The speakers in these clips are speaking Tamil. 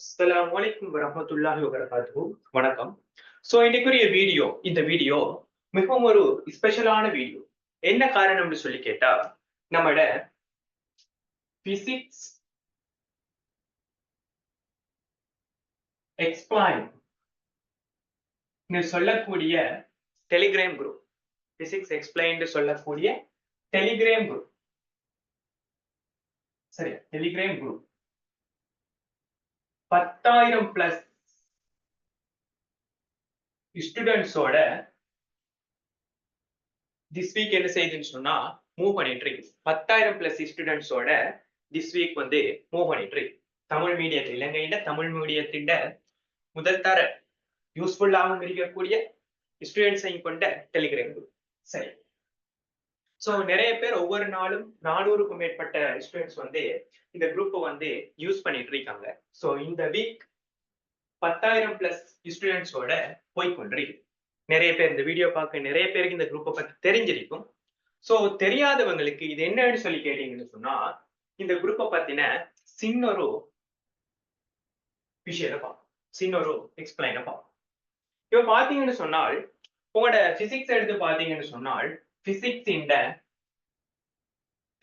அஸ்லாம் வலைக்கும் வரமத்துல்லாஹி வரகாத்து வணக்கம். சோ இன்னைக்குரிய வீடியோ இந்த வீடியோ மிகவும் ஒரு ஸ்பெஷலான வீடியோ. என்ன காரணம்னு சொல்லி கேட்டா நம்மட பிசிக்ஸ் எக்ஸ்பிளைன் சொல்லக்கூடிய டெலிகிராம் குரூப் பிசிக்ஸ் எக்ஸ்பிளைன் சொல்லக்கூடிய டெலிகிராம் குரூப் சரியா? டெலிகிராம் குரூப் பத்தாயிரம் பிளஸ் ஸ்டூடெண்ட்ஸோட திஸ் வீக் என்ன செய்யுதுன்னு சொன்னா மூவ் பண்ணிட்டு இருக்கு. பத்தாயிரம் பிளஸ் ஸ்டூடெண்ட்ஸோட திஸ் வீக் வந்து மூவ் பண்ணிட்டு இருக்கு. தமிழ் மீடியத்தில் இலங்கையில தமிழ் மீடியத்தின் முதல் தர யூஸ்ஃபுல்லாகவும் இருக்கக்கூடிய ஸ்டூடெண்ட்ஸையும் கொண்ட டெலிகிராம் குரூப் சரி. ஸோ நிறைய பேர் ஒவ்வொரு நாளும் நானூறுக்கும் மேற்பட்ட ஸ்டூடெண்ட்ஸ் வந்து இந்த குரூப்பை வந்து யூஸ் பண்ணிட்டு இருக்காங்க. ஸோ இந்த வீக் பத்தாயிரம் பிளஸ் ஸ்டூடெண்ட்ஸோட போய் கொண்டிருக்கு. நிறைய பேர் இந்த வீடியோ பார்க்க நிறைய பேருக்கு இந்த குரூப்பை பத்தி தெரிஞ்சிருக்கும். ஸோ தெரியாதவங்களுக்கு இது என்னன்னு சொல்லி கேட்டீங்கன்னு சொன்னா இந்த குரூப்பை பத்தின சின்னொரு விஷயத்தை பார்ப்போம். சின்னொரு எக்ஸ்பிளைனை பார்ப்போம். இப்போ பார்த்தீங்கன்னு சொன்னால் உங்களோட பிசிக்ஸ் எடுத்து பார்த்தீங்கன்னு சொன்னால் பிசிக்ஸ் இந்த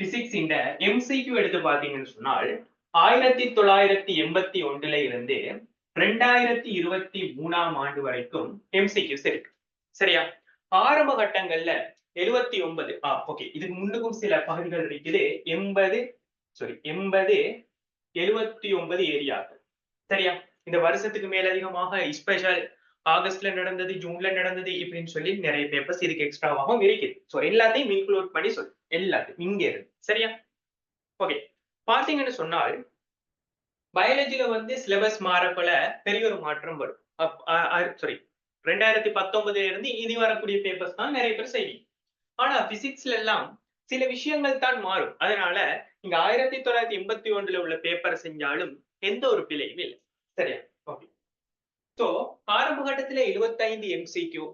பிசிக்ஸ் இந்த எம்சிக்யூ எடுத்து பாத்தீங்கன்னு சொன்னால் ஆயிரத்தி தொள்ளாயிரத்தி எண்பத்தி ஒன்றுல இருந்து ரெண்டாயிரத்தி இருபத்தி மூணாம் ஆண்டு வரைக்கும் எம்சிக்யூஸ் இருக்கு. சரியா? ஆரம்ப கட்டங்கள்ல எழுவத்தி ஒன்பது ஆ ஓகே இதுக்கு முன்னுக்கும் சில பகுதிகள் இருக்குது. எண்பது சாரி எண்பது எழுவத்தி ஒன்பது ஏரியாக்கள். சரியா? இந்த வருஷத்துக்கு மேலதிகமாக ஸ்பெஷல் ஆகஸ்ட்ல நடந்தது ஜூன்ல நடந்தது இப்படின்னு சொல்லி நிறைய பேப்பர்ஸ் இதுக்கு எக்ஸ்ட்ராவாகவும் இருக்குது. ஸோ எல்லாத்தையும் இன்க்ளூட் பண்ணி சொல்லு எல்லாத்தையும் இங்க இருந்து. சரியா? ஓகே பாத்தீங்கன்னு சொன்னால் பயாலஜியில வந்து சிலபஸ் மாறப்பல பெரிய ஒரு மாற்றம் வரும். சாரி ரெண்டாயிரத்தி பத்தொன்பதுல இருந்து இனி வரக்கூடிய பேப்பர்ஸ் தான் நிறைய பேர் செய்வீங்க ஆனா பிசிக்ஸ்ல எல்லாம் சில விஷயங்கள் தான் மாறும். அதனால இங்க ஆயிரத்தி தொள்ளாயிரத்தி எண்பத்தி ஒன்றுல உள்ள பேப்பர் செஞ்சாலும் எந்த ஒரு பிழையும் இல்லை. சரியா? ஓகே ஸோ ஆரம்ப கட்டத்துல எழுபத்தைந்து எம்சிக்யூ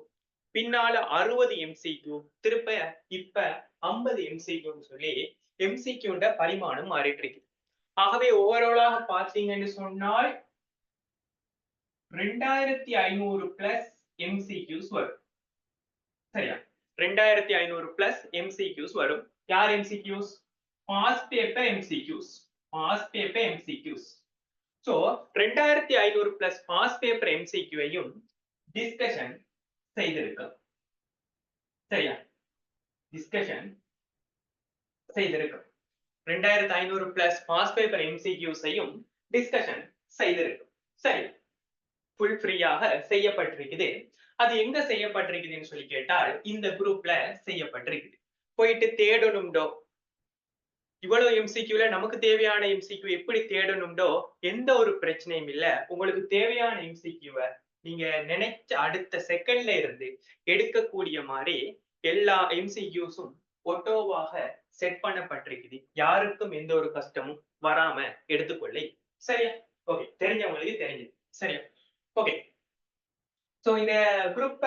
பின்னால அறுபது எம்சிக்யூ திருப்ப இப்ப ஐம்பது எம்சிக்யூன்னு சொல்லி எம்சிக்யூண்ட பரிமாணம் மாறிட்டு இருக்கு ஆகவே ஓவராலாக பாத்தீங்கன்னு சொன்னால் ரெண்டாயிரத்தி ஐநூறு பிளஸ் எம்சிக்யூஸ் வரும். சரியா? ரெண்டாயிரத்தி ஐநூறு பிளஸ் எம்சிக்யூஸ் வரும். யார் MCQs pass paper MCQs pass paper MCQs so ரெண்டாயிரத்தி ஐநூறு பிளஸ் பாஸ் பேப்பர் எம்சிக்யூவையும் டிஸ்கஷன் செய்திருக்கோம். சரியா? டிஸ்கஷன் செய்திருக்கும். ரெண்டாயிரத்தி ஐநூறு பிளஸ் பாஸ் பேப்பர் எம்சிக்யூஸையும் டிஸ்கஷன் செய்திருக்கும். சரி. ஃபுல் ஃப்ரீயாக செய்யப்பட்டிருக்குது. அது எங்க செய்யப்பட்டிருக்குதுன்னு சொல்லி கேட்டால் இந்த குரூப்ல செய்யப்பட்டிருக்குது. போயிட்டு தேடணும்டோ இவ்வளவு எம்சிக்யூல நமக்கு தேவையான எம்சிக்யூ எப்படி தேடணும்டோ எந்த ஒரு பிரச்சனையும் இல்ல. உங்களுக்கு தேவையான எம்சிக்யூவை நீங்க நினைச்ச அடுத்த செகண்ட்ல இருந்து எடுக்கக்கூடிய மாதிரி எல்லா எம்சிக்யூஸும் ஒட்டோவாக செட் பண்ணப்பட்டிருக்குது. யாருக்கும் எந்த ஒரு கஷ்டமும் வராம எடுத்துக்கொள்ளை. சரியா? ஓகே தெரிஞ்சவங்களுக்கு தெரிஞ்சது. சரியா? ஓகே சோ இந்த குரூப்ப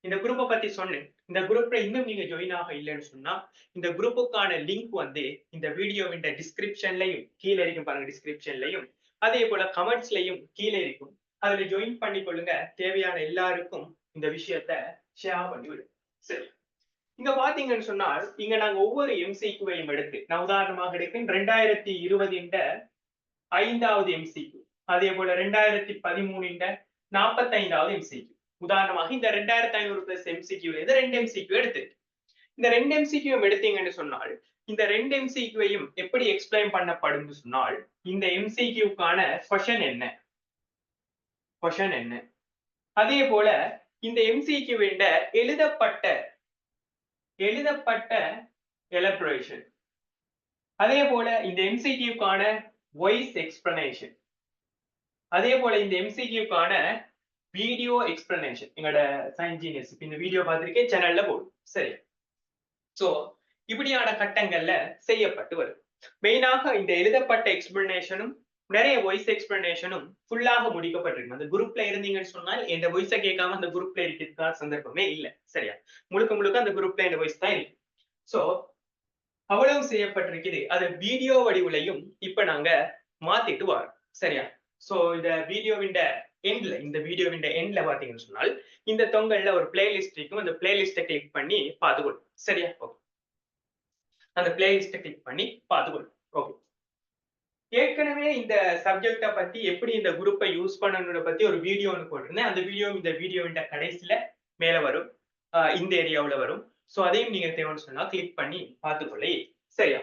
இந்த குரூப்பை பத்தி சொன்னேன். இந்த குரூப்ல இன்னும் நீங்க ஜாயின் ஆக இல்லைன்னு சொன்னா இந்த குரூப்புக்கான லிங்க் வந்து இந்த வீடியோவின் டிஸ்கிரிப்ஷன்லயும் கீழே இருக்கும் பாருங்க டிஸ்கிரிப்ஷன்லயும் அதே போல கமெண்ட்ஸ்லயும் கீழே இருக்கும். அதுல ஜாயின் பண்ணி கொள்ளுங்க. தேவையான எல்லாருக்கும் இந்த விஷயத்த ஷேர் பண்ணி விடு. சரி. இங்க பாத்தீங்கன்னு சொன்னால் இங்க நாங்க ஒவ்வொரு எம்சிக்குவையும் எடுத்து நான் உதாரணமாக எடுக்கேன் ரெண்டாயிரத்தி இருபதுண்ட ஐந்தாவது எம்சிக்கு அதே போல ரெண்டாயிரத்தி பதிமூணுன்ற நாற்பத்தைந்தாவது எம்சிக்கு உதாரணமாக இந்த ரெண்டாயிரத்தி ஐநூறு பிளஸ் எம்சிக்யூல இருந்து ரெண்டு எம்சிக்யூ எடுத்து இந்த ரெண்டு எம்சிக்யூ எடுத்தீங்கன்னு சொன்னால் இந்த ரெண்டு எம்சிக்யூவையும் எப்படி எக்ஸ்பிளைன் பண்ணப்படும் சொன்னால் இந்த எம்சிக்யூக்கான கொஷன் என்ன? கொஷன் என்ன? அதே போல இந்த எம்சிக்யூ எழுதப்பட்ட எழுதப்பட்ட எலப்ரேஷன் அதே போல இந்த எம்சிக்யூக்கான வாய்ஸ் எக்ஸ்பிளனேஷன் அதே போல இந்த எம்சிக்யூக்கான வீடியோ எக்ஸ்பிளனேஷன் எங்களோட சயின்ஸ் இப்போ இந்த வீடியோ பார்த்துருக்கேன் சேனல்ல போடும் சரி. சோ இப்படியான கட்டங்கள்ல செய்யப்பட்டு வரும் மெயினாக இந்த எழுதப்பட்ட எக்ஸ்பிளனேஷனும் நிறைய வாய்ஸ் எக்ஸ்பிளனேஷனும் ஃபுல்லாக முடிக்கப்பட்டிருக்கு. அந்த குரூப்ல இருந்தீங்கன்னு சொன்னால் எந்த வாய்ஸை கேட்காம அந்த குரூப்ல இருக்கிறதுக்கான சந்தர்ப்பமே இல்லை. சரியா? முழுக்க முழுக்க அந்த குரூப்ல இந்த வாய்ஸ் தான் இருக்கு. சோ அவ்வளவு செய்யப்பட்டிருக்குது. அது வீடியோ வடிவுலையும் இப்ப நாங்க மாத்திட்டு வரோம். சரியா? சோ இந்த வீடியோவின் எண்ட்ல இந்த வீடியோவின் எண்ட்ல பாத்தீங்கன்னு சொன்னால் இந்த தொங்கல்ல ஒரு பிளேலிஸ்ட் இருக்கும். அந்த பிளேலிஸ்ட்டை கிளிக் பண்ணி பார்த்துக்கொள்ளும் சரியா? ஓகே அந்த பிளேலிஸ்ட்டை கிளிக் பண்ணி பார்த்துக்கொள்ளும் ஓகே ஏற்கனவே இந்த சப்ஜெக்ட பத்தி எப்படி இந்த குரூப்பை யூஸ் பண்ணணும்னு பத்தி ஒரு வீடியோ ஒன்று போட்டிருந்தேன். அந்த வீடியோ இந்த வீடியோவின் கடைசியில மேல வரும். ஆஹ் இந்த ஏரியாவுல வரும். சோ அதையும் நீங்க தேவைன்னு சொன்னா கிளிக் பண்ணி பார்த்துக்கொள்ளே. சரியா?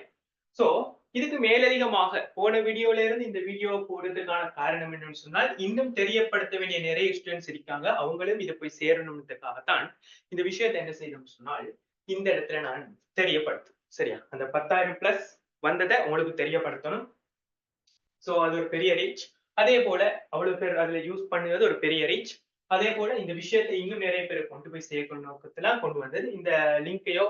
சோ இதுக்கு மேலதிகமாக போன வீடியோல இருந்து இந்த வீடியோ போடுறதுக்கான காரணம் என்னன்னு சொன்னால் இன்னும் தெரியப்படுத்த வேண்டிய நிறைய ஸ்டூடெண்ட்ஸ் இருக்காங்க. அவங்களும் இதை போய் சேரணும்ன்றதுக்காகத்தான் இந்த விஷயத்தை என்ன செய்யணும்னு சொன்னால் இந்த இடத்துல நான் தெரியப்படுத்தும் சரியா? அந்த பத்தாயிரம் பிளஸ் வந்ததை உங்களுக்கு தெரியப்படுத்தணும். சோ அது ஒரு பெரிய ரீச் அதே போல அவ்வளவு பேர் அதுல யூஸ் பண்ணுவது ஒரு பெரிய ரீச் அதே போல இந்த விஷயத்தை இன்னும் நிறைய பேர் கொண்டு போய் சேர்க்கணும் நோக்கத்துல கொண்டு வந்தது. இந்த லிங்கையோ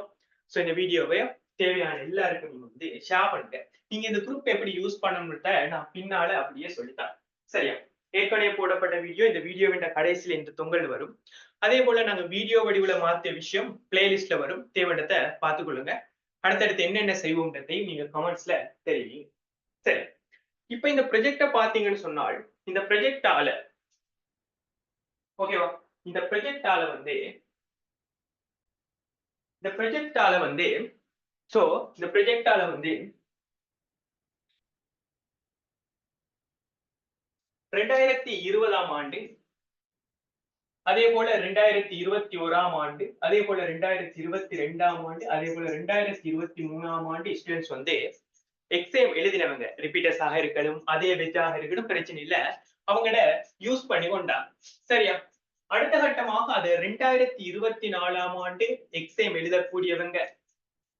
சோ இந்த வீடியோவையோ தேவையான எல்லாருக்கும் நீங்க வந்து ஷேர் பண்ணுங்க. நீங்க இந்த குரூப் எப்படி யூஸ் பண்ணணும்ன்றத நான் பின்னால அப்படியே சொல்லித்தரேன். சரியா? ஏற்கனவே போடப்பட்ட வீடியோ இந்த வீடியோவின் கடைசியில இந்த தொங்கல் வரும். அதே போல நாங்க வீடியோ வடிவுல மாத்திய விஷயம் பிளேலிஸ்ட்ல வரும். தேவையிடத்தை பார்த்துக்கொள்ளுங்க அடுத்தடுத்து என்னென்ன செய்வோம்ன்றதையும் நீங்க கமெண்ட்ஸ்ல தெரிவிங்க. சரி. இப்ப இந்த ப்ரொஜெக்ட பாத்தீங்கன்னு சொன்னால் இந்த ப்ரொஜெக்டால ஓகேவா இந்த ப்ரொஜெக்டால வந்து இந்த ப்ரொஜெக்டால வந்து சோ இந்த ப்ரொஜெக்டால வந்து ரெண்டாயிரத்தி இருபதாம் ஆண்டு அதே போல ரெண்டாயிரத்தி இருபத்தி ஓராம் ஆண்டு அதே போல ரெண்டாயிரத்தி இருபத்தி ரெண்டாம் ஆண்டு அதே போல ரெண்டாயிரத்தி இருபத்தி மூணாம் ஆண்டு ஸ்டூடெண்ட்ஸ் வந்து எக்ஸாம் எழுதினவங்க. ரிப்பீட்டர்ஸாக இருக்கணும் அதே வெஜாக இருக்கணும் பிரச்சனை இல்ல. அவங்கள யூஸ் பண்ணி கொண்டாங்க. சரியா? அடுத்த கட்டமாக அது ரெண்டாயிரத்தி இருபத்தி நாலாம் ஆண்டு எக்ஸாம் எழுதக்கூடியவங்க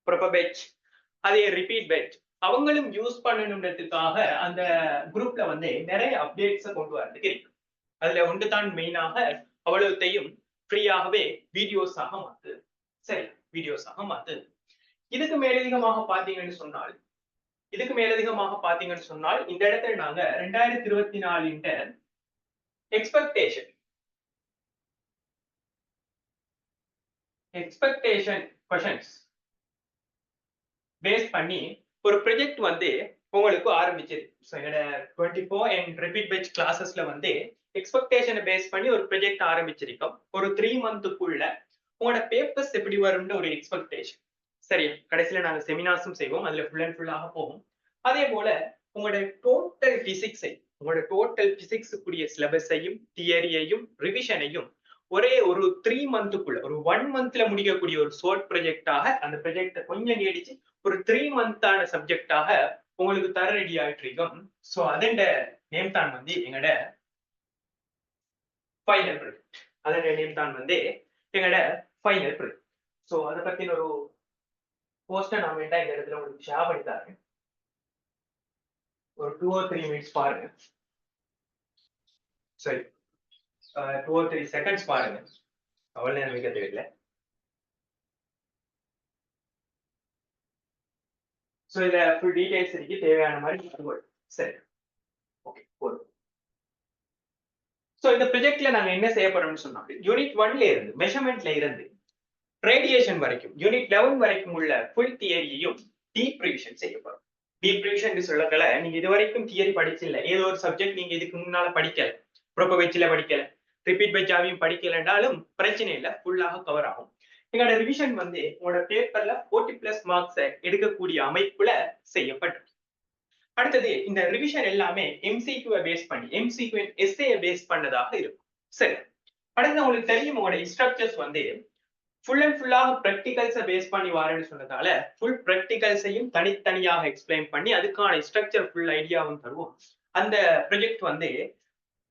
ப்ரொபபெச் அதே ரிப்பீட் பெட் அவங்களும் யூஸ் பண்ணணுன்றதுக்காக அந்த குரூப்ல வந்து நிறைய அப்டேட்ஸை கொண்டு வரதுக்கு இருக்கு. அதுல ஒன்று தான் மெயினாக அவ்வளவுத்தையும் ஃப்ரீயாகவே வீடியோஸாக மாத்து. சரி வீடியோஸாக மாத்து. இதுக்கு மேலதிகமாக பாத்தீங்கன்னு சொன்னால் இதுக்கு மேலதிகமாக பாத்தீங்கன்னு சொன்னால் இந்த இடத்துல நாங்க ரெண்டாயிரத்தி இருபத்தி நாலின் எக்ஸ்பெக்டேஷன் எக்ஸ்பெக்டேஷன் கொஷன்ஸ் பேஸ் பண்ணி ஒரு ப்ரொஜெக்ட் வந்து உங்களுக்கு ஆரம்பிச்சது ஸோ என்னோட twenty four and rapid batch கிளாஸஸ்ல வந்து எக்ஸ்பெக்டேஷனை பேஸ் பண்ணி ஒரு ப்ரொஜெக்ட் ஆரம்பிச்சிருக்கோம். ஒரு த்ரீ மந்த்துக்குள்ள உங்களோட பேப்பர்ஸ் எப்படி வரும்னு ஒரு எக்ஸ்பெக்டேஷன் சரியா? கடைசியில் நாங்கள் செமினார்ஸும் செய்வோம். அதில் ஃபுல் அண்ட் ஃபுல்லாக போகும். அதே போல உங்களோட டோட்டல் பிசிக்ஸை உங்களோட டோட்டல் பிசிக்ஸுக்குரிய சிலபஸையும் தியரியையும் ரிவிஷனையும் ஒரே ஒரு த்ரீ மந்த்துக்குள்ள ஒரு ஒன் மந்த்ல முடிக்கக்கூடிய ஒரு ஷோர்ட் ப்ரொஜெக்டாக அந்த ப்ரொஜெக்டை கொஞ்சம் நீடிச்சு ஒரு த்ரீ மந்தான சப்ஜெக்டாக உங்களுக்கு தர ரெடி ஆயிட்டு இருக்கோம். ஸோ அதோட நேம் தான் வந்து எங்கட ஃபைனல் ப்ரொஜெக்ட் அதன் நேம் தான் வந்து எங்கட ஃபைனல் ப்ரொஜெக்ட் ஸோ அதை பற்றின ஒரு போஸ்டர் நான் வேண்டாம் இந்த இடத்துல உங்களுக்கு ஷேர் பண்ணி தரேன். ஒரு டூ ஓ த்ரீ மினிட்ஸ் பாருங்க. சரி டூ ஓ த்ரீ செகண்ட்ஸ் பாருங்க. அவ்வளோ நேரம் வைக்க தேவையில்லை. ஸோ இதுல ஃபுல் டீடைல்ஸ் இருக்கு தேவையான மாதிரி சரி. ஓகே போதும். ஸோ இந்த ப்ரொஜெக்ட்ல நாங்க என்ன செய்ய போறோம்னு சொன்னோம். யூனிட் ஒன்ல இருந்து மெஷர்மெண்ட்ல இருந்து ரேடியேஷன் வரைக்கும் யூனிட் லெவன் வரைக்கும் உள்ள ஃபுல் தியரியையும் டீப் ரிவிஷன் செய்ய போறோம். டீப் ரிவிஷன் சொல்லக்கல நீங்க இது வரைக்கும் தியரி படிச்சில்ல. ஏதோ ஒரு சப்ஜெக்ட் நீங்க இதுக்கு முன்னால படிக்கல. ப்ரோப்போ வெச்சில படிக்கல. ரிப்பீட் பை ஜாவியும் படிக்கலன்றாலும் பிரச்சனை இல்லை. ஃபுல்லாக கவர் ஆகும். எங்களோட ரிவிஷன் வந்து உங்களோட பேப்பர்ல ஃபோர்ட்டி பிளஸ் மார்க்ஸை எடுக்கக்கூடிய அமைப்புல செய்யப்பட்டிருக்கு அடுத்தது இந்த ரிவிஷன் எல்லாமே எம்சிக்யூவை பேஸ் பண்ணி எம்சிக்யூ எஸ்ஏயை பேஸ் பண்ணதாக இருக்கும். சரி. அடுத்து உங்களுக்கு தெரியும் உங்களோட ஸ்ட்ரக்சர்ஸ் வந்து ஃபுல் அண்ட் ஃபுல்லாக ப்ராக்டிகல்ஸை பேஸ் பண்ணி வரேன்னு சொன்னதால ஃபுல் ப்ராக்டிகல்ஸையும் தனித்தனியாக எக்ஸ்பிளைன் பண்ணி அதுக்கான ஸ்ட்ரக்சர் ஃபுல் ஐடியாவும் தருவோம். அந்த ப்ரொஜெக்ட் வந்து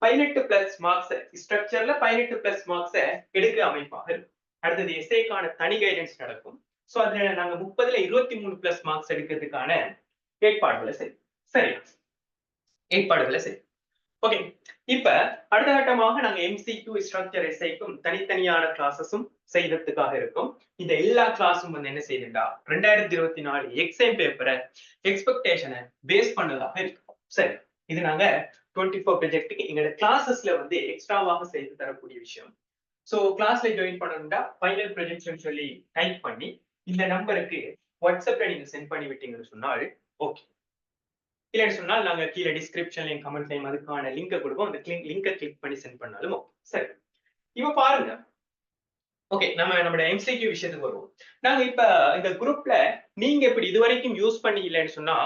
பதினெட்டு பிளஸ் மார்க்ஸ் ஸ்ட்ரக்சர்ல பதினெட்டு பிளஸ் மார்க்ஸை எடுக்க அமைப்பாக இருக்கும். அடுத்தது எஸ்ஏக்கான தனி கைடன்ஸ் நடக்கும். ஸோ அதுல நாங்க முப்பதுல இருபத்தி மூணு பிளஸ் மார்க்ஸ் எடுக்கிறதுக்கான ஏற்பாடுகளை சரி சரி ஏற்பாடுகளை சரி ஓகே இப்ப அடுத்த கட்டமாக நாங்க எம்சிக்யூ ஸ்ட்ரக்சர் எஸ்ஐக்கும் தனித்தனியான கிளாஸஸும் செய்யறதுக்காக இருக்கும். இந்த எல்லா கிளாஸும் வந்து என்ன செய்யுதுண்டா ரெண்டாயிரத்தி இருபத்தி நாலு எக்ஸாம் பேப்பரை எக்ஸ்பெக்டேஷனை பேஸ் பண்ணதாக இருக்கும். சரி. இது நாங்க டுவெண்ட்டி ஃபோர் ப்ரொஜெக்ட்டுக்கு எங்களோட கிளாஸஸ்ல வந்து எக்ஸ்ட்ராவாக செய்து தரக்கூடிய விஷயம். ஸோ கிளாஸ்ல ஜாயின் பண்ணணும்னா ஃபைனல் ப்ரொஜெக்ஷன் சொல்லி டைப் பண்ணி இந்த நம்பருக்கு வாட்ஸ்அப்ல நீங்க சென்ட் பண்ணி விட்டீங்கன்னு சொன்னால் ஓகே இல்லைன்னு சொன்னால் நாங்க கீழே டிஸ்கிரிப்ஷன்லயும் கமெண்ட்லயும் அதுக்கான லிங்கை கொடுப்போம். அந்த லிங்கை கிளிக் பண்ணி சென்ட் பண்ணாலும் ஓகே சரி. இப்போ பாருங்க. ஓகே நம்ம நம்மளோட எம்சிக்யூ விஷயத்துக்கு வருவோம். நாங்க இப்ப இந்த குரூப்ல நீங்க இப்படி இது வரைக்கும் யூஸ் பண்ணி இல்லைன்னு சொன்னா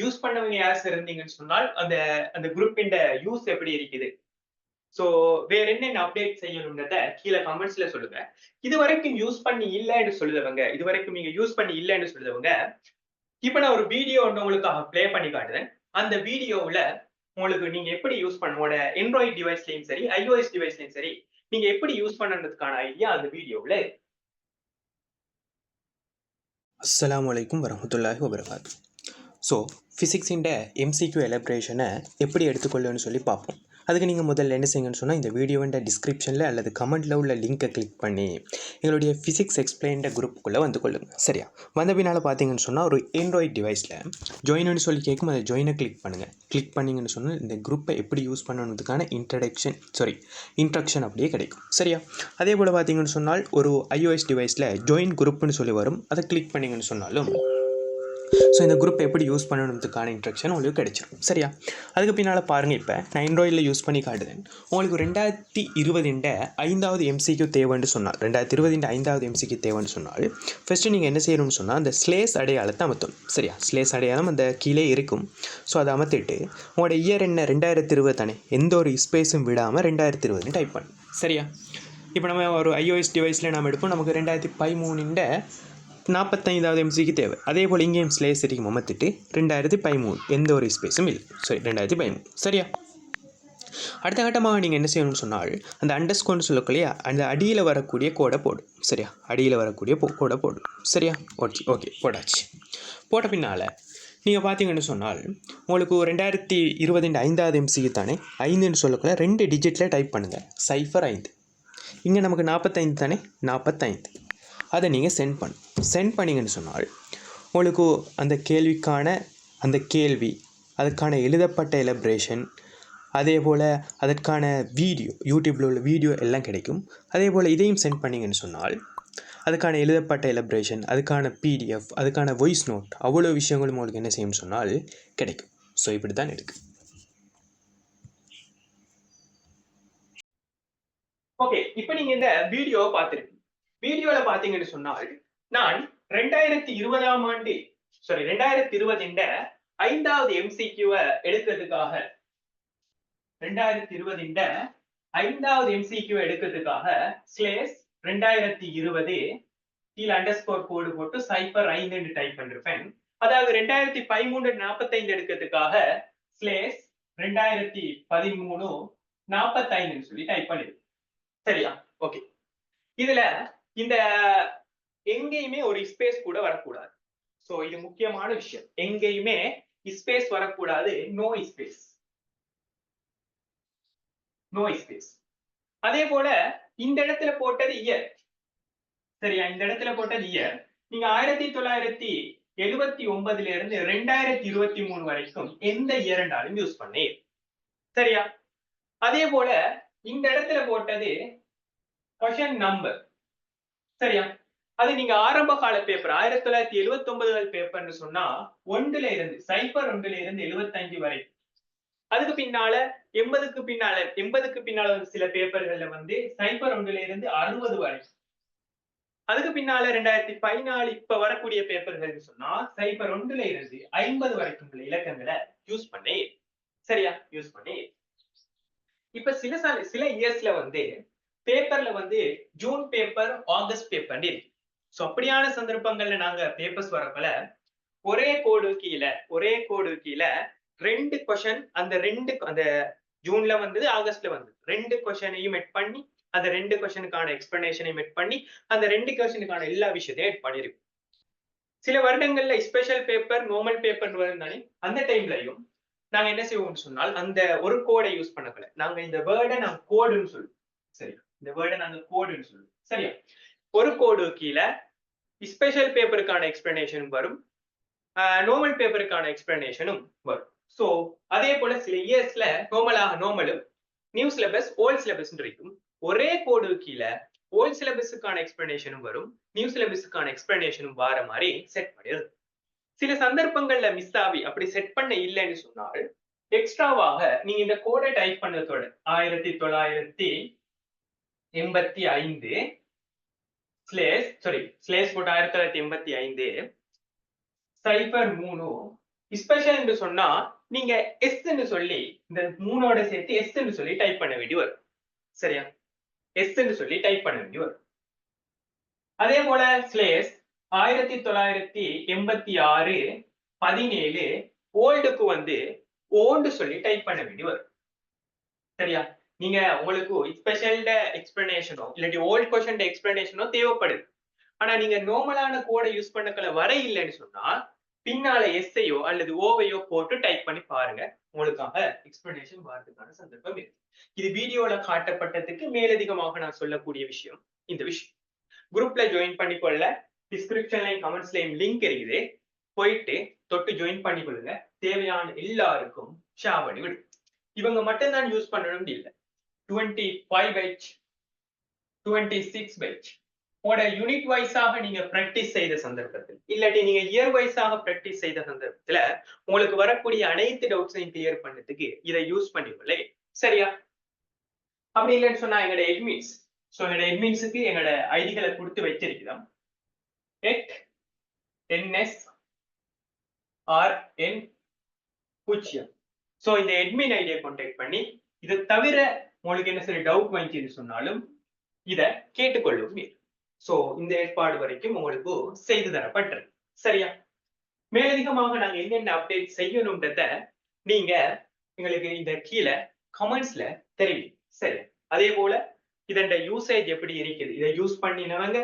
யூஸ் பண்ணவங்க யாராச்சும் இருந்தீங்கன்னு சொன்னால் அந்த அந்த குரூப்பின் யூஸ் எப்படி இருக்குது? ஸோ வேற என்னென்ன அப்டேட் செய்யணும்ன்றத கீழே கமெண்ட்ஸ்ல சொல்லுங்க. இது வரைக்கும் யூஸ் பண்ணி இல்லைன்னு சொல்லுதவங்க இது வரைக்கும் நீங்க யூஸ் பண்ணி இல்லைன்னு சொல்லுதவங்க இப்ப நான் ஒரு வீடியோ ஒன்று உங்களுக்காக ப்ளே பண்ணி காட்டுறேன். அந்த வீடியோவில் உங்களுக்கு நீங்க எப்படி யூஸ் பண்ண உங்களோட ஆண்ட்ராய்ட் டிவைஸ்லயும் சரி ஐஓஎஸ் டிவைஸ்லயும் சரி நீங்க எப்படி யூஸ் பண்ணுறதுக்கான ஐடியா அந்த வீடியோவில் அஸ்லாம் வலைக்கும் வரமத்துல்லாஹி வபரகாத். ஸோ ஃபிசிக்ஸின் எம்சிக்யூ எலப்ரேஷனை எப்படி எடுத்துக்கொள்ளுன்னு சொல்லி பார்ப்போம். அதுக்கு நீங்கள் முதல்ல என்ன செய்யுங்கன்னு சொன்னால் இந்த வீடியோவின் டிஸ்கிரிப்ஷனில் அல்லது கமெண்ட்டில் உள்ள லிங்கை கிளிக் பண்ணி எங்களுடைய ஃபிசிக்ஸ் எக்ஸ்பிளைன்ட குரூப்புக்குள்ளே வந்து கொள்ளுங்கள் சரியா? வந்த பின்னால் பார்த்தீங்கன்னு சொன்னால் ஒரு ஆண்ட்ராய்ட் டிவைஸில் ஜாயின்னு சொல்லி கேட்கும் அதை ஜாயினை கிளிக் பண்ணுங்கள் கிளிக் பண்ணிங்கன்னு சொன்னால் இந்த குரூப்பை எப்படி யூஸ் பண்ணணுன்றதுக்கான இன்ட்ரடக்ஷன் சாரி இன்ட்ரக்ஷன் அப்படியே கிடைக்கும். சரியா? அதே போல் பார்த்தீங்கன்னு சொன்னால் ஒரு ஐஓஎஸ் டிவைஸில் ஜாயின் குரூப்னு சொல்லி வரும். அதை கிளிக் பண்ணிங்கன்னு சொன்னாலும் ஸோ இந்த குரூப் எப்படி யூஸ் பண்ணணுன்றதுக்கான இன்ட்ரக்ஷன் உங்களுக்கு கிடைச்சிரும். சரியா? அதுக்கு பின்னால் பாருங்கள் இப்போ நான் ஆண்ட்ராய்டில் யூஸ் பண்ணி காட்டுதேன். உங்களுக்கு ரெண்டாயிரத்தி இருபதுண்ட ஐந்தாவது எம்சிக்கு தேவைன்னு சொன்னால் ரெண்டாயிரத்தி இருபதுண்ட ஐந்தாவது எம்சிக்கு தேவைன்னு சொன்னால் ஃபஸ்ட்டு நீங்கள் என்ன செய்யணும்னு சொன்னால் அந்த ஸ்லேஸ் அடையாளத்தை அமர்த்தணும். சரியா? ஸ்லேஸ் அடையாளம் அந்த கீழே இருக்கும். ஸோ அதை அமர்த்திட்டு உங்களோட இயர் என்ன ரெண்டாயிரத்தி இருபது தானே? எந்த ஒரு ஸ்பேஸும் விடாமல் ரெண்டாயிரத்தி இருபதுன்னு டைப் பண்ணு. சரியா? இப்போ நம்ம ஒரு ஐஓஎஸ் டிவைஸில் நம்ம எடுப்போம். நமக்கு ரெண்டாயிரத்தி பதிமூணுண்ட நாற்பத்தைந்தாவது எம்சிக்கு தேவை. அதே போல் இங்கேயும் ஸ்லேஸ் சரிக்கு அமர்த்திட்டு ரெண்டாயிரத்தி பதிமூணு. எந்த ஒரு ஸ்பேஸும் இல்லை. சரி ரெண்டாயிரத்தி பதிமூணு. சரியா? அடுத்த கட்டமாக நீங்கள் என்ன செய்யணும்னு சொன்னால் அந்த அண்டர்ஸ்கோன்னு சொல்லக்கூடிய அந்த அடியில் வரக்கூடிய கோடை போடு. சரியா? அடியில் வரக்கூடிய போ கோடை போடு. சரியா? ஓகே ஓகே போடாச்சு போட்ட பின்னால் நீங்கள் பார்த்தீங்கன்னு சொன்னால் உங்களுக்கு ரெண்டாயிரத்தி இருபது ஐந்தாவது எம்சிக்கு தானே? ஐந்துன்னு சொல்லக்குள்ள ரெண்டு டிஜிட்டில் டைப் பண்ணுங்கள் சைஃபர் ஐந்து. இங்கே நமக்கு நாற்பத்தைந்து தானே? நாற்பத்தைந்து அதை நீங்கள் சென்ட் பண்ணு. சென்ட் பண்ணிங்கன்னு சொன்னால் உங்களுக்கு அந்த கேள்விக்கான அந்த கேள்வி அதுக்கான எழுதப்பட்ட எலப்ரேஷன் அதே போல் அதற்கான வீடியோ யூடியூப்பில் உள்ள வீடியோ எல்லாம் கிடைக்கும். அதே போல் இதையும் சென்ட் பண்ணிங்கன்னு சொன்னால் அதுக்கான எழுதப்பட்ட எலப்ரேஷன் அதுக்கான பிடிஎஃப் அதுக்கான வாய்ஸ் நோட் அவ்வளோ விஷயங்களும் உங்களுக்கு என்ன செய்யும்னு சொன்னால் கிடைக்கும். ஸோ இப்படி தான் இருக்குது ஓகே இப்போ நீங்கள் இந்த வீடியோ பார்த்துருக்கீங்க வீடியோல பாத்தீங்கன்னு சொன்னால் நான் ரெண்டாயிரத்தி இருபதாம் ஆண்டு சாரி ரெண்டாயிரத்தி இருபதுண்ட ஐந்தாவது எம்சிக்யூவை எடுக்கிறதுக்காக ரெண்டாயிரத்தி இருபதுண்ட ஐந்தாவது எம்சிக்யூ எடுக்கிறதுக்காக ஸ்லேஸ் ரெண்டாயிரத்தி இருபது கீழே அண்டர் ஸ்கோர் கோடு போட்டு சைபர் ஐந்துன்னு டைப் பண்ணிருப்பேன். அதாவது ரெண்டாயிரத்தி பதிமூணு நாற்பத்தைந்து எடுக்கிறதுக்காக ஸ்லேஸ் ரெண்டாயிரத்தி பதிமூணு நாற்பத்தைந்துன்னு சொல்லி டைப் பண்ணிருக்கேன் சரியா? ஓகே இதுல இந்த எங்கேயுமே ஒரு ஸ்பேஸ் கூட வரக்கூடாது. சோ இது முக்கியமான விஷயம். எங்கேயுமே ஸ்பேஸ் வரக்கூடாது. நோ ஸ்பேஸ் நோ ஸ்பேஸ் அதே போல இந்த இடத்துல போட்டது இயர் சரியா? இந்த இடத்துல போட்டது இயர் நீங்க ஆயிரத்தி தொள்ளாயிரத்தி எழுபத்தி ஒன்பதுல இருந்து ரெண்டாயிரத்தி இருபத்தி மூணு வரைக்கும் எந்த இயர்னாலும் யூஸ் பண்ணி சரியா? அதே போல இந்த இடத்துல போட்டது கொஷன் நம்பர் சரியா? அது நீங்க ஆரம்ப கால பேப்பர் ஆயிரத்தி தொள்ளாயிரத்தி எழுபத்தி ஒன்பதுகள் பேப்பர்னு சொன்னா ஒன்றுல இருந்து சைபர் ஒன்றுல இருந்து எழுபத்தஞ்சு வரை. அதுக்கு பின்னால எண்பதுக்கு பின்னால எண்பதுக்கு பின்னால சில பேப்பர்கள்ல வந்து சைபர் ஒன்றுல இருந்து அறுபது வரை. அதுக்கு பின்னால ரெண்டாயிரத்தி பதினாலு இப்ப வரக்கூடிய பேப்பர்கள் சொன்னா சைபர் ஒன்றுல இருந்து ஐம்பது வரைக்கும் உள்ள இலக்கங்களை யூஸ் பண்ணி. சரியா? யூஸ் பண்ணி. இப்ப சில சில இயர்ஸ்ல வந்து பேப்பர்ல வந்து ஜூன் பேப்பர் ஆகஸ்ட் பேப்பர்னு இருக்கு. சோ அப்படியான சந்தர்ப்பங்கள்ல நாங்க பேப்பர்ஸ் வரப்பல ஒரே கோடு கீழே ஒரே கோடு கீழே ரெண்டு கொஷன் அந்த ரெண்டு அந்த ஜூன்ல வந்தது ஆகஸ்ட்ல வந்தது. ரெண்டு கொஷனையும் எட் பண்ணி அந்த ரெண்டு கொஷனுக்கான எக்ஸ்பிளனேஷனையும் எட் பண்ணி அந்த ரெண்டு கொஷனுக்கான எல்லா விஷயத்தையும் எட் பண்ணிருக்கும். சில வருடங்கள்ல ஸ்பெஷல் பேப்பர் நார்மல் பேப்பர் வருந்தானே அந்த டைம்லயும் நாங்க என்ன செய்வோம்னு சொன்னால் அந்த ஒரு கோடை யூஸ் பண்ணக்கல நாங்க இந்த வேர்டை நாங்க கோடுன்னு சொல்லுவோம். சரி இந்த வேர்டை நாங்கள் கோடுன்னு சொல்லுவோம் சரியா? ஒரு கோடு கீழே ஸ்பெஷல் பேப்பருக்கான எக்ஸ்பிளனேஷனும் வரும். நோமல் பேப்பருக்கான எக்ஸ்பிளனேஷனும் வரும். சோ அதே போல சில இயர்ஸ்ல நோமலாக நோமலும் நியூ சிலபஸ் ஓல்ட் சிலபஸ் இருக்கும். ஒரே கோடு கீழே ஓல்ட் சிலபஸுக்கான எக்ஸ்பிளனேஷனும் வரும். நியூ சிலபஸுக்கான எக்ஸ்பிளனேஷனும் வர மாதிரி செட் பண்ணிடுது சில சந்தர்ப்பங்கள்ல மிஸ் ஆகி அப்படி செட் பண்ண இல்லைன்னு சொன்னால் எக்ஸ்ட்ராவாக நீங்க இந்த கோடை டைப் பண்ணதோட ஆயிரத்தி தொள்ளாயிரத்தி எண்பத்தி ஐந்து. ஸ்லேஸ் சாரி ஸ்லேஸ் போட்டு ஆயிரத்தி தொள்ளாயிரத்தி எண்பத்தி ஐந்து. சைபர் மூணு. ஸ்பெஷல் என்று சொன்னா நீங்க எஸ் சொல்லி இந்த மூணோட சேர்த்து எஸ் சொல்லி டைப் பண்ண வேண்டி வரும். சரியா? எஸ் சொல்லி டைப் பண்ண வேண்டி வரும். அதே போல ஸ்லேஸ் ஆயிரத்தி தொள்ளாயிரத்தி எண்பத்தி ஆறு பதினேழு ஓல்டுக்கு வந்து ஓல்டு சொல்லி டைப் பண்ண வேண்டி வரும். சரியா? நீங்க உங்களுக்கு ஸ்பெஷல் எக்ஸ்பிளனேஷனோ இல்லாட்டி ஓல்ட் கொஸ்டின் எக்ஸ்பிளனேஷனோ தேவைப்படுது. ஆனா நீங்க நார்மலான கோடை யூஸ் பண்ணக்கல வர இல்லைன்னு சொன்னா பின்னால எஸ்ஐயோ அல்லது ஓவையோ போட்டு டைப் பண்ணி பாருங்க. உங்களுக்காக எக்ஸ்பிளனேஷன் வரதுக்கான சந்தர்ப்பம் இருக்கு. இது வீடியோல காட்டப்பட்டதுக்கு மேலதிகமாக நான் சொல்லக்கூடிய விஷயம் இந்த விஷயம். குரூப்ல ஜாயின் பண்ணிக்கொள்ள டிஸ்கிரிப்ஷன்லையும் கமெண்ட்ஸ்லயும் லிங்க் இருக்குது. போயிட்டு தொட்டு ஜாயின் பண்ணிக்கொள்ளுங்க. தேவையான எல்லாருக்கும் ஷேர் பண்ணி விடு. இவங்க மட்டும்தான் யூஸ் பண்ணணும்னு இல்லை. Twenty five batch twenty six batch உங்களோட யூனிட் வைஸாக நீங்க பிராக்டிஸ் செய்த சந்தர்ப்பத்தில் இல்லாட்டி நீங்க இயர் வைஸாக பிராக்டிஸ் செய்த சந்தர்ப்பத்துல உங்களுக்கு வரக்கூடிய அனைத்து டவுட்ஸையும் கிளியர் பண்ணதுக்கு இதை யூஸ் பண்ணிக்கொள்ள. சரியா? அப்படி இல்லைன்னு சொன்னா எங்களோட எட்மின்ஸ் ஸோ எங்களோட எட்மின்ஸுக்கு எங்களோட ஐடிகளை கொடுத்து வச்சிருக்கிறோம். எட் என்எஸ் ஆர் என் பூஜ்ஜியம். ஸோ இந்த எட்மின் ஐடியை கான்டாக்ட் பண்ணி இதை தவிர உங்களுக்கு என்ன சரி டவுட் வாங்கிக்கின்னு சொன்னாலும் இதை கேட்டுக்கொள்ளும் ஸோ இந்த ஏற்பாடு வரைக்கும் உங்களுக்கு செய்து தரப்பட்டது சரியா? மேலதிகமாக நாங்க என்னென்ன அப்டேட் செய்யணும்ன்றத நீங்க எங்களுக்கு இந்த கீழே கமெண்ட்ஸ்ல தெரிவிங்க சரி. அதே போல இதோட யூசேஜ் எப்படி இருக்குது? இதை யூஸ் பண்ணினவங்க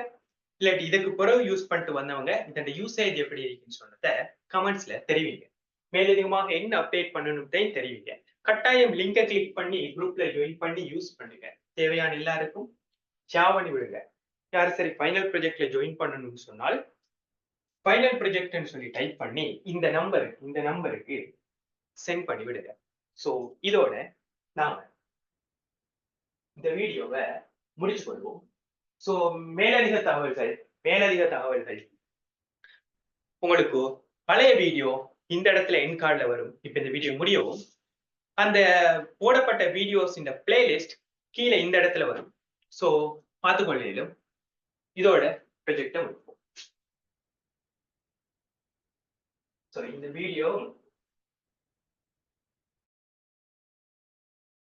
இல்லாட்டி இதுக்கு பிறகு யூஸ் பண்ணிட்டு வந்தவங்க இதோட யூசேஜ் எப்படி இருக்குன்னு சொன்னத கமெண்ட்ஸ்ல தெரிவிங்க. மேலதிகமாக என்ன அப்டேட் பண்ணணும்னு தெரிவிங்க. கட்டாயம் லிங்கை கிளிக் பண்ணி குரூப்ல ஜாயின் பண்ணி யூஸ் பண்ணுங்க. தேவையான எல்லாருக்கும் ஷேர் பண்ணி விடுங்க யார் சரி ஃபைனல் ப்ரொஜெக்ட்ல ஜாயின் பண்ணணும்னு சொன்னால் ஃபைனல் ப்ரொஜெக்ட்னு சொல்லி டைப் பண்ணி இந்த நம்பருக்கு இந்த நம்பருக்கு சென்ட் பண்ணி விடுங்க. ஸோ இதோட நாம இந்த வீடியோவை முடிச்சு கொள்வோம். ஸோ மேலதிக தகவல்கள் மேலதிக தகவல்கள். உங்களுக்கு பழைய வீடியோ இந்த இடத்துல என் கார்டில் வரும். இப்போ இந்த வீடியோ முடியவும் அந்த போடப்பட்ட வீடியோஸ் இந்த பிளேலிஸ்ட் கீழே இந்த இடத்துல வரும். ஸோ பார்த்துக்கொள்ளையிலும் இதோட ப்ரொஜெக்டை முடிப்போம். ஸோ இந்த வீடியோ